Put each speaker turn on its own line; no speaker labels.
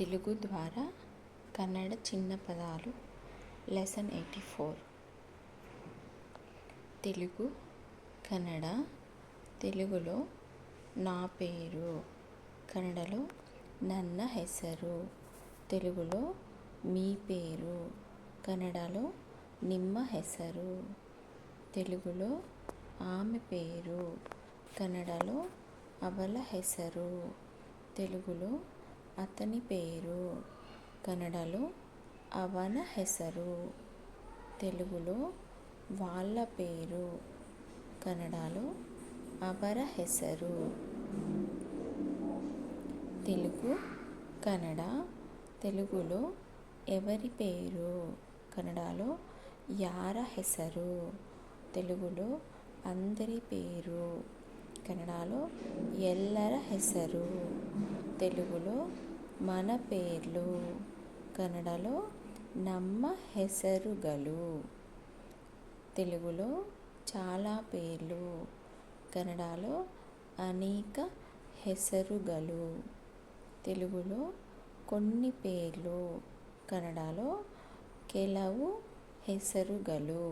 తెలుగు ద్వారా కన్నడ చిన్న పదాలు lesson eighty four Telugu Kannada తెలుగులో నా పేరు కన్నడలో నన్న హెసరు తెలుగులో మీ పేరు కన్నడలో నిమ్మ హెసరు తెలుగులో ఆమె పేరు కన్నడలో అవల హెసరు తెలుగులో అతని పేరు కన్నడలో అవన హెసరు. తెలుగులో వాళ్ళ పేరు కన్నడలో అవర హెసరు. తెలుగు కన్నడ తెలుగులో ఎవరి పేరు కన్నడలో యార హెసరు. తెలుగులో అందరి పేరు కన్నడలో ఎల్లర హెసరు. తెలుగులో మన పేర్లు కన్నడలో ನಮ್ಮ ಹೆಸರುಗಳು తెలుగులో చాలా పేర్లు కన్నడలో అనేక ಹೆಸರುಗಳು తెలుగులో కొన్ని పేర్లు కన్నడలో ಕೆಲವು ಹೆಸರುಗಳು